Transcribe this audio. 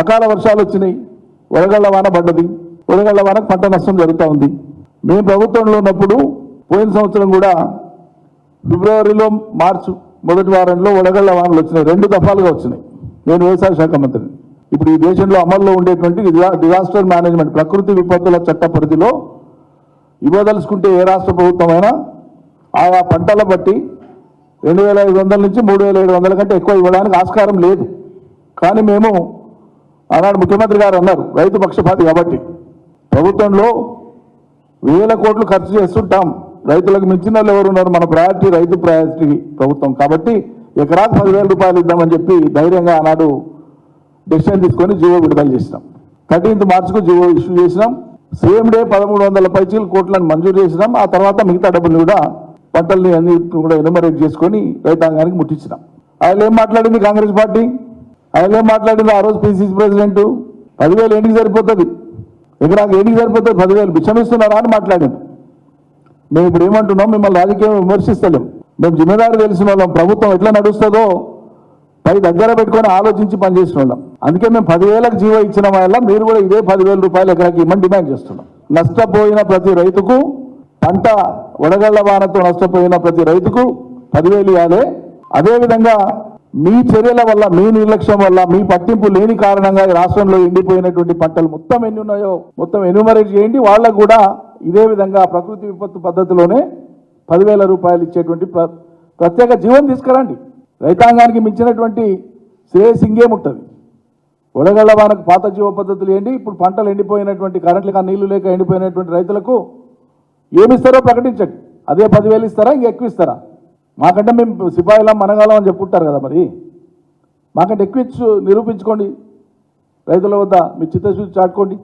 అకాల వర్షాలు వచ్చినాయి. వడగళ్ళ వాన పడ్డది. వడగళ్ళ వానకు పంట నష్టం జరుగుతూ ఉంది. మేము ప్రభుత్వంలో ఉన్నప్పుడు పోయిన సంవత్సరం కూడా ఫిబ్రవరిలో మార్చు మొదటి వారంలో వడగళ్ళ వానలు వచ్చినాయి. రెండు దఫాలుగా వచ్చినాయి. నేను వ్యవసాయ శాఖ మంత్రిని. ఇప్పుడు ఈ దేశంలో అమల్లో ఉండేటువంటి డిజాస్టర్ మేనేజ్మెంట్ ప్రకృతి విపత్తుల చట్ట పరిధిలో ఇవ్వదలుచుకుంటే ఏ రాష్ట్ర ప్రభుత్వమైనా ఆయా పంటల బట్టి రెండు వేల ఐదు వందల నుంచి మూడు వేల ఏడు వందల కంటే ఎక్కువ ఇవ్వడానికి ఆస్కారం లేదు. కానీ మేము ఆనాడు ముఖ్యమంత్రి గారు అన్నారు రైతు పక్షపాతి కాబట్టి ప్రభుత్వంలో వేల కోట్లు ఖర్చు చేస్తుంటాం. రైతులకు మించిన వాళ్ళు ఎవరు ఉన్నారు? మన ప్రయారిటీ రైతు ప్రయారిటీ ప్రభుత్వం. కాబట్టి ఎకరాకు పదివేల రూపాయలు ఇద్దామని చెప్పి ధైర్యంగా ఆనాడు డెసిషన్ తీసుకొని జీవో విడుదల చేసినాం. థర్టీన్త్ మార్చ్కు జీవో ఇష్యూ చేసినాం. సేమ్ డే పదమూడు వందల పైచీలు కోట్లను మంజూరు చేసినాం. ఆ తర్వాత మిగతా డబ్బులు కూడా పంటల్ని అన్ని కూడా ఎనుమరేట్ చేసుకొని రైతాంగానికి ముట్టించినాం. ఆయన ఏం మాట్లాడింది కాంగ్రెస్ పార్టీ? ఆయన మాట్లాడింది ఆ రోజు పిసిసి ప్రెసిడెంట్ పదివేలు ఏంటికి సరిపోతుంది? ఎకరాకు ఏంటికి సరిపోతుంది? పదివేలు. విషమిస్తున్నారా అని మాట్లాడింది. మేము ఇప్పుడు ఏమంటున్నాం? మిమ్మల్ని రాజకీయం విమర్శిస్తలేం. మేము జిమ్మేదారి తెలిసిన వాళ్ళం. ప్రభుత్వం ఎట్లా నడుస్తుందో పై దగ్గర పెట్టుకొని ఆలోచించి పనిచేసిన వాళ్ళం. అందుకే మేము పదివేలకు జీవో ఇచ్చిన వాళ్ళ. మీరు కూడా ఇదే పదివేల రూపాయలు ఎకరాకి ఇవ్వమని డిమాండ్ చేస్తున్నాం. నష్టపోయిన ప్రతి రైతుకు పంట వడగళ్ళ వానతో నష్టపోయిన ప్రతి రైతుకు పదివేలు ఇవ్వాలి. అదేవిధంగా మీ చర్యల వల్ల మీ నిర్లక్ష్యం వల్ల మీ పట్టింపు లేని కారణంగా రాష్ట్రంలో ఎండిపోయినటువంటి పంటలు మొత్తం ఎన్ని ఉన్నాయో మొత్తం ఎన్యూమరేట్ చేయండి. వాళ్ళకు కూడా ఇదే విధంగా ప్రకృతి విపత్తు పద్ధతిలోనే పదివేల రూపాయలు ఇచ్చేటువంటి ప్ర- ప్రత్యేక జీవం తీసుకురండి. రైతాంగానికి మించినటువంటి శ్రేయస్ ఇంకేముంటుంది వడగళ్ళ వానకు పాత జీవ పద్ధతులు ఏంటి? ఇప్పుడు పంటలు ఎండిపోయినటువంటి కరెంట్లు కానీ నీళ్ళు లేక ఎండిపోయినటువంటి రైతులకు ఏమి ఇస్తారో ప్రకటించండి. అదే పదివేలు ఇస్తారా? ఇంకా ఎక్కువ ఇస్తారా? మాకంటే మేము సిపాయిలా మనగాలం అని చెప్పుకుంటారు కదా మరి. మాకంటే ఎక్కువ ఇచ్చు నిరూపించుకోండి. రైతుల వద్ద మీ చిత్తశుద్ధి చాటుకోండి.